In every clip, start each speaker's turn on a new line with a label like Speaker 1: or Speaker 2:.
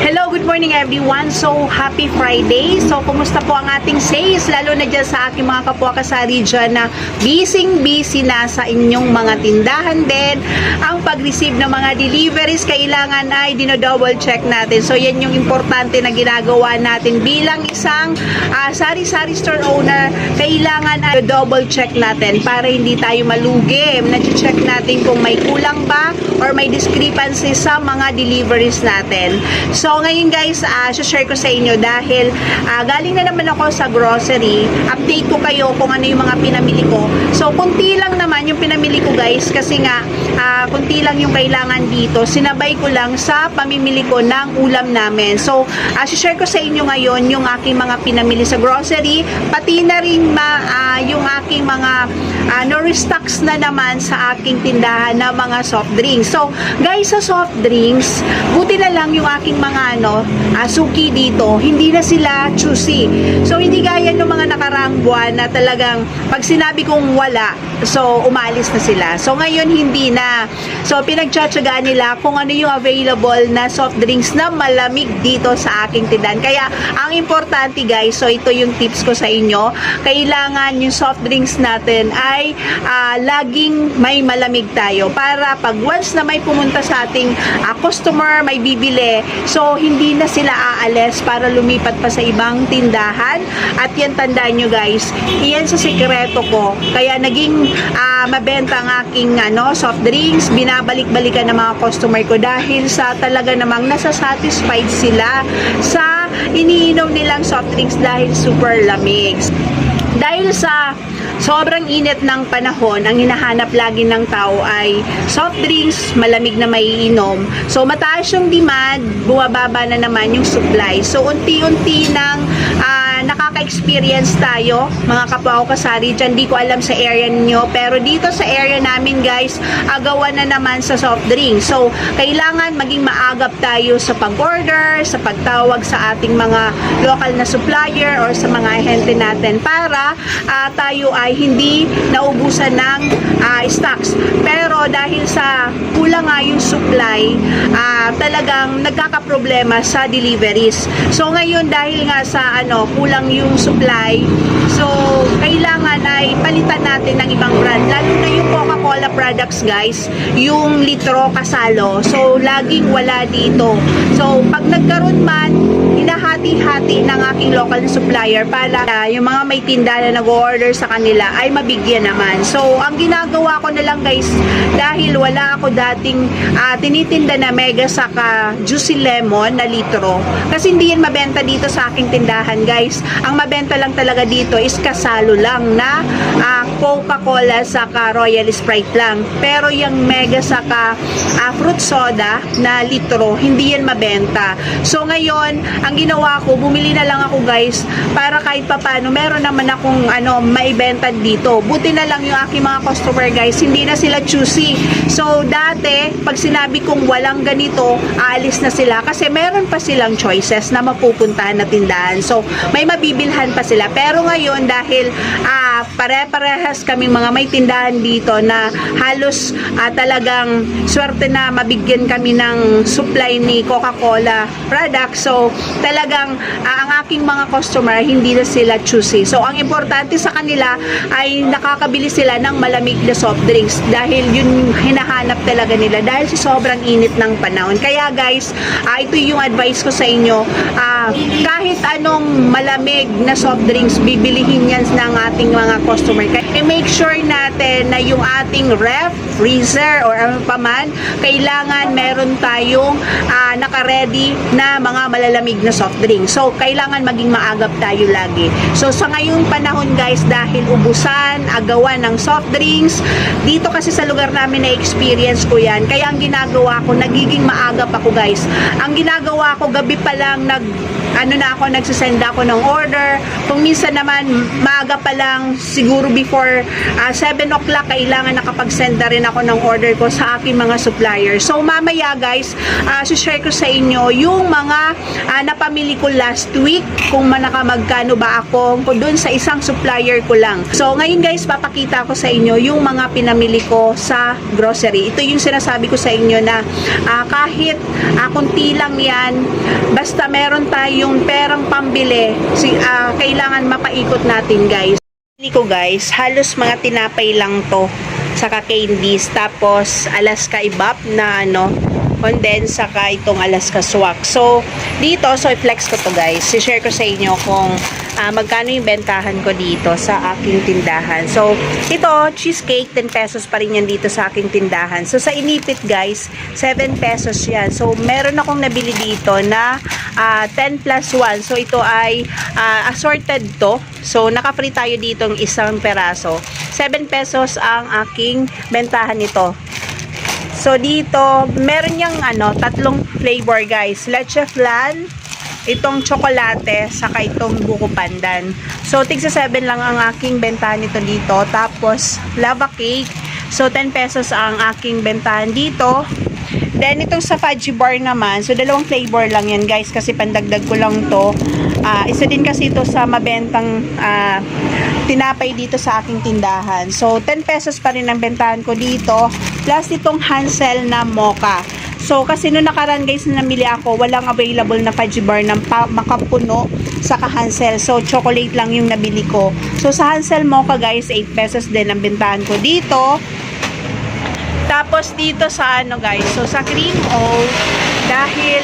Speaker 1: Hello, good morning everyone. So, happy Friday. So, kumusta po ang ating sales? Lalo na dyan sa aking mga kapwa kasari dyan na busy-busy na sa inyong mga tindahan din. Ang pag-receive ng mga deliveries, kailangan ay dinodouble check natin. So, yan yung importante na ginagawa natin bilang isang ah, sari-sari store owner. Kailangan ay double check natin para hindi tayo malugi. Na-check natin kung may kulang ba or may discrepancy sa mga deliveries natin. So, ngayon guys, uh, share ko sa inyo dahil ah, galing na naman ako sa grocery. Update ko kayo kung ano yung mga pinamili ko. So, kunti lang naman yung pinamili ko guys kasi nga, ah, kunti lang yung kailangan dito. Sinabay ko lang sa pamimili ko ng ulam namin. So, uh, share ko sa inyo ngayon yung aking mga pinamili sa grocery, pati na rin ma, ah, yung aking mga uh, no restocks na naman sa aking tindahan na mga soft drinks. So, guys, sa soft drinks, buti na lang yung aking mga ano, ah, suki dito, hindi na sila choosy. So, hindi gaya ng mga nakaraang buwan na talagang pag sinabi kong wala, so umalis na sila. So, ngayon hindi na. So, pinagtsatsagaan nila kung ano yung available na soft drinks na malamig dito sa aking tindahan. Kaya, ang importante guys, so ito yung tips ko sa inyo, kailangan yung soft drinks natin ay ah, laging may malamig tayo para pag once na may pumunta sa ating ah, customer, may bibili, so hindi na sila aalis para lumipat pa sa ibang tindahan. At yan tandaan nyo guys, iyan sa sikreto ko. Kaya naging ah, mabenta ang aking ano, soft drinks, binabalik-balikan ng mga customer ko dahil sa talaga namang nasa-satisfied sila sa iniinom nilang soft drinks dahil super lamig. Dahil sa sobrang init ng panahon, ang hinahanap lagi ng tao ay soft drinks, malamig na maiinom. So, mataas yung demand, bumababa na naman yung supply. So, unti-unti nang ah, nakaka-experience tayo, mga kapwa ko kasari dyan. Di ko alam sa area ninyo, pero dito sa area namin guys, agawan na naman sa soft drinks. So, kailangan maging maagap tayo sa pag-order, sa pagtawag sa ating mga local na supplier or sa mga ahente natin para ah, tayo ay hindi naubusan ng ah, stocks. Pero dahil sa kulang nga yung supply, ah, talagang nagkakaproblema sa deliveries. So ngayon dahil nga sa ano, kulang yung supply, so kailangan ay palitan natin ng ibang brand. Lalo na yung Coca-Cola products guys, yung litro kasalo. So laging wala dito. So pag nagkaroon man, hinahati-hati ng aking local na supplier para ah, yung mga may tinda na nag-order sa kanila ay mabigyan naman. So, ang ginagawa ko na lang guys, dahil wala ako dating ah, tinitinda na mega saka juicy lemon na litro. Kasi hindi yan mabenta dito sa aking tindahan guys. Ang mabenta lang talaga dito is kasalo lang na ah, Coca-Cola saka Royal Sprite lang. Pero yung mega saka ah, fruit soda na litro, hindi yan mabenta. So ngayon, ang ginawa ko, bumili na lang ako guys para kahit papano meron naman akong ano maibenta dito. Buti na lang yung aking mga customer guys, hindi na sila choosy. So dati, pag sinabi kong walang ganito, aalis na sila kasi meron pa silang choices na mapupuntahan na tindahan. So may mabibilhan pa sila. Pero ngayon dahil ah, pare-parehas kaming mga may tindahan dito na halos ah, talagang swerte na mabigyan kami ng supply ni Coca-Cola product. So, talagang ah, ang aking mga customer, hindi na sila choosy. So, ang importante sa kanila ay nakakabili sila ng malamig na soft drinks dahil yun hinahanap talaga nila dahil sa sobrang init ng panahon. Kaya guys, ah, ito yung advice ko sa inyo. Ah, kahit anong malamig na soft drinks, bibilihin yan ng ating mga customer. Kaya make sure natin na yung ating ref, freezer, or ano pa man, kailangan meron tayong ah, naka-ready na mga malalamig na soft drink. So, kailangan maging maagap tayo lagi. So, sa ngayong panahon guys, dahil ubusan, agawan ng soft drinks, dito kasi sa lugar namin na experience ko yan. Kaya ang ginagawa ko, nagiging maagap ako guys. Ang ginagawa ko, gabi pa lang nag ano na ako, nagsasend ako ng order. Kung minsan naman, maaga pa lang, siguro before ah, 7 o'clock, kailangan nakapag-send na rin ako ng order ko sa aking mga supplier. So, mamaya guys, uh, share ko sa inyo yung mga ah, napamili ko last week, kung manaka magkano ba ako doon sa isang supplier ko lang. So, ngayon guys, papakita ko sa inyo yung mga pinamili ko sa grocery. Ito yung sinasabi ko sa inyo na ah, kahit ah, kunti lang yan, basta meron tayong perang pambili, si, ah, kailangan mapaikot natin guys. Pili ko guys, halos mga tinapay lang to saka candies tapos Alaska Ibap na ano condense saka itong Alaska Swak. So, dito, so i-flex ko to guys. I-share ko sa inyo kung ah, magkano yung bentahan ko dito sa aking tindahan. So, ito, cheesecake, 10 pesos pa rin yan dito sa aking tindahan. So, sa inipit guys, 7 pesos yan. So, meron akong nabili dito na ah, 10 plus 1. So, ito ay ah, assorted to. So, naka-free tayo dito ng isang peraso. 7 pesos ang aking bentahan nito. So dito, meron yung ano, tatlong flavor guys. Leche flan, itong tsokolate, saka itong buko pandan. So tigsa 7 lang ang aking bentahan nito dito. Tapos lava cake. So 10 pesos ang aking bentahan dito. Then itong sa fudgy bar naman, so dalawang flavor lang yan guys kasi pandagdag ko lang to. Ah, isa din kasi ito sa mabentang ah, tinapay dito sa aking tindahan. So 10 pesos pa rin ang bentahan ko dito. Plus itong Hansel na mocha. So kasi nung nakaraan guys na namili ako, walang available na fudgy bar ng pa- makapuno sa Hansel. So chocolate lang yung nabili ko. So sa Hansel mocha guys, 8 pesos din ang bentahan ko dito. Tapos dito sa ano guys, so sa cream o dahil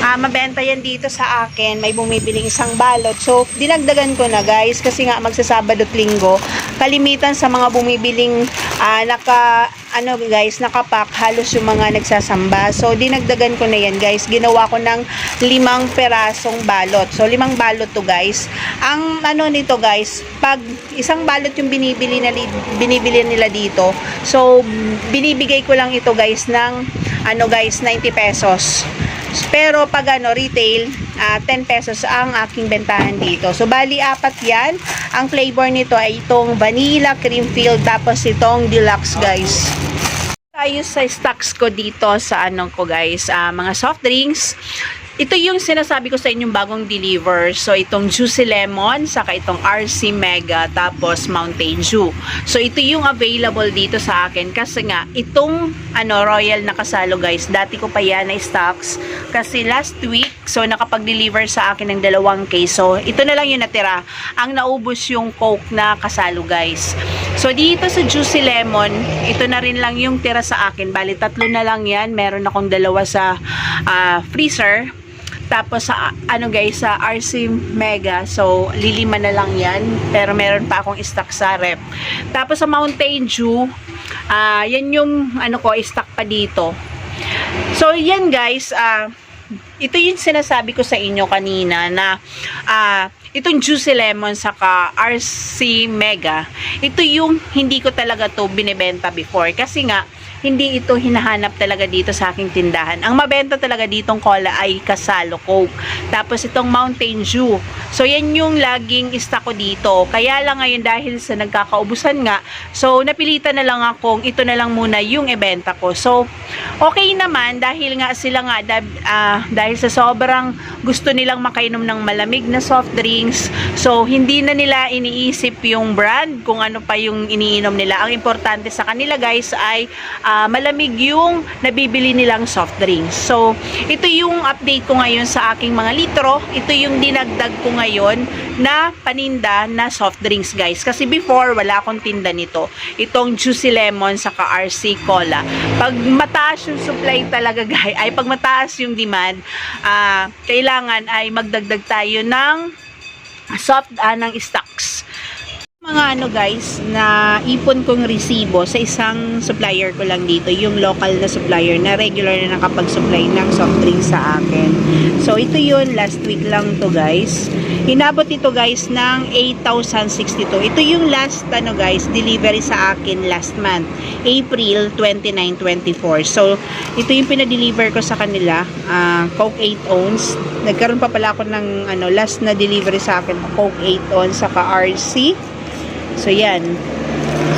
Speaker 1: ah, mabenta yan dito sa akin, may bumibiling isang balot. So dinagdagan ko na guys kasi nga magsasabado at linggo. Kalimitan sa mga bumibiling ah, naka ano guys, nakapak halos yung mga nagsasamba. So dinagdagan ko na yan guys. Ginawa ko ng limang perasong balot. So limang balot to guys. Ang ano nito guys, pag isang balot yung binibili na binibili nila dito. So binibigay ko lang ito guys ng ano guys 90 pesos. Pero pag ano retail, ah, 10 pesos ang aking bentahan dito. So bali apat 'yan. Ang flavor nito ay itong vanilla cream filled tapos itong deluxe guys tayo sa stocks ko dito sa ano ko guys, ah, mga soft drinks. Ito yung sinasabi ko sa inyong bagong deliver. So, itong Juicy Lemon, saka itong RC Mega, tapos Mountain Dew. So, ito yung available dito sa akin. Kasi nga, itong ano, Royal na kasalo guys, dati ko pa yan na stocks. Kasi last week, so nakapag-deliver sa akin ng dalawang case. Ito na lang yung natira. Ang naubos yung Coke na kasalo guys. So, dito sa Juicy Lemon, ito na rin lang yung tira sa akin. Bali, tatlo na lang yan. Meron akong dalawa sa ah, freezer. Tapos sa ano guys, sa RC Mega. So, lilima na lang yan. Pero meron pa akong stock sa rep. Tapos sa Mountain Dew, ah yan yung ano ko, stock pa dito. So, yan guys, ah ito yung sinasabi ko sa inyo kanina na ah itong Juicy Lemon saka RC Mega, ito yung hindi ko talaga to binebenta before kasi nga hindi ito hinahanap talaga dito sa aking tindahan. Ang mabenta talaga ditong cola ay Casalo Coke. Tapos itong Mountain Dew. So yan yung laging stock ko dito. Kaya lang ngayon dahil sa nagkakaubusan nga, so napilitan na lang akong ito na lang muna yung ibenta ko. So okay naman dahil nga sila nga ah, dahil sa sobrang gusto nilang makainom ng malamig na soft drinks. So hindi na nila iniisip yung brand kung ano pa yung iniinom nila. Ang importante sa kanila guys ay ah, malamig yung nabibili nilang soft drinks. So, ito yung update ko ngayon sa aking mga litro. Ito yung dinagdag ko ngayon na paninda na soft drinks guys. Kasi before, wala akong tinda nito. Itong Juicy Lemon saka RC Cola. Pag mataas yung supply talaga guys, ay pag mataas yung demand, ah, kailangan ay magdagdag tayo ng soft ah, ng stocks. Mga ano guys, na ipon kong resibo sa isang supplier ko lang dito, yung local na supplier na regular na nakapag-supply ng soft drinks sa akin. So, ito yun, last week lang to guys. Hinabot ito guys ng 8,062. Ito yung last, ano guys, delivery sa akin last month, April 29, 24. So, ito yung pinadeliver ko sa kanila, ah, Coke 8 ounce. Nagkaroon pa pala ako ng ano, last na delivery sa akin, Coke 8 ounce, saka RC. So, yan.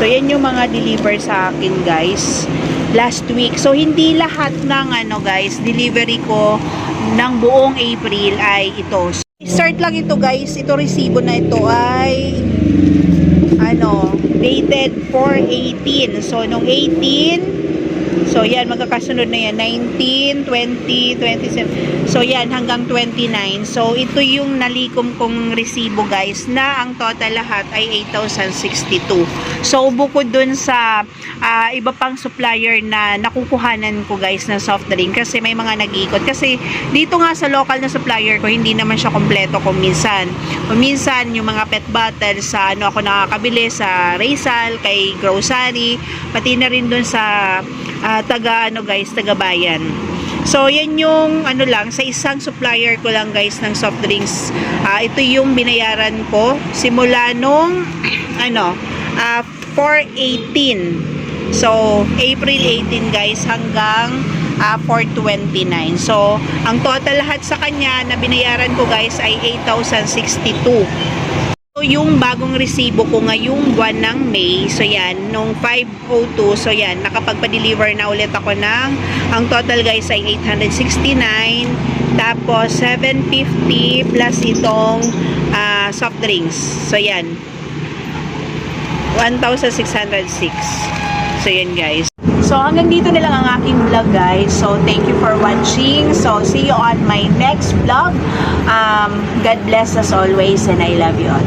Speaker 1: So, yan yung mga deliver sa akin, guys. Last week. So, hindi lahat ng, ano, guys, delivery ko ng buong April ay ito. Start lang ito, guys. Ito, resibo na ito ay, ano, dated for 18. So, nung 18, So, yan, magkakasunod na yan. 19, 20, 27. So, yan, hanggang 29. So, ito yung nalikom kong resibo, guys, na ang total lahat ay 8,062. So, bukod dun sa ah, iba pang supplier na nakukuhanan ko, guys, ng soft drink kasi may mga nag-iikot. Kasi, dito nga sa local na supplier ko, hindi naman siya kompleto kung minsan. Kung minsan, yung mga pet bottles sa ano ako nakakabili sa Rizal, kay Grocery, pati na rin dun sa ah, taga ano guys, taga bayan. So, yan yung ano lang, sa isang supplier ko lang guys ng soft drinks. Ah, ito yung binayaran ko simula nung ano, ah, 418. So, April 18 guys hanggang ah, 429. So, ang total lahat sa kanya na binayaran ko guys ay 8,062. Yung bagong resibo ko ngayong buwan ng May, so yan, nung 502, so yan, nakapagpa-deliver na ulit ako ng, ang total guys ay 869, tapos 750 plus itong ah, soft drinks. So yan, 1,606. So yan guys. So hanggang dito na lang ang aking vlog guys. So thank you for watching. So see you on my next vlog. Um, God bless as always and I love you all.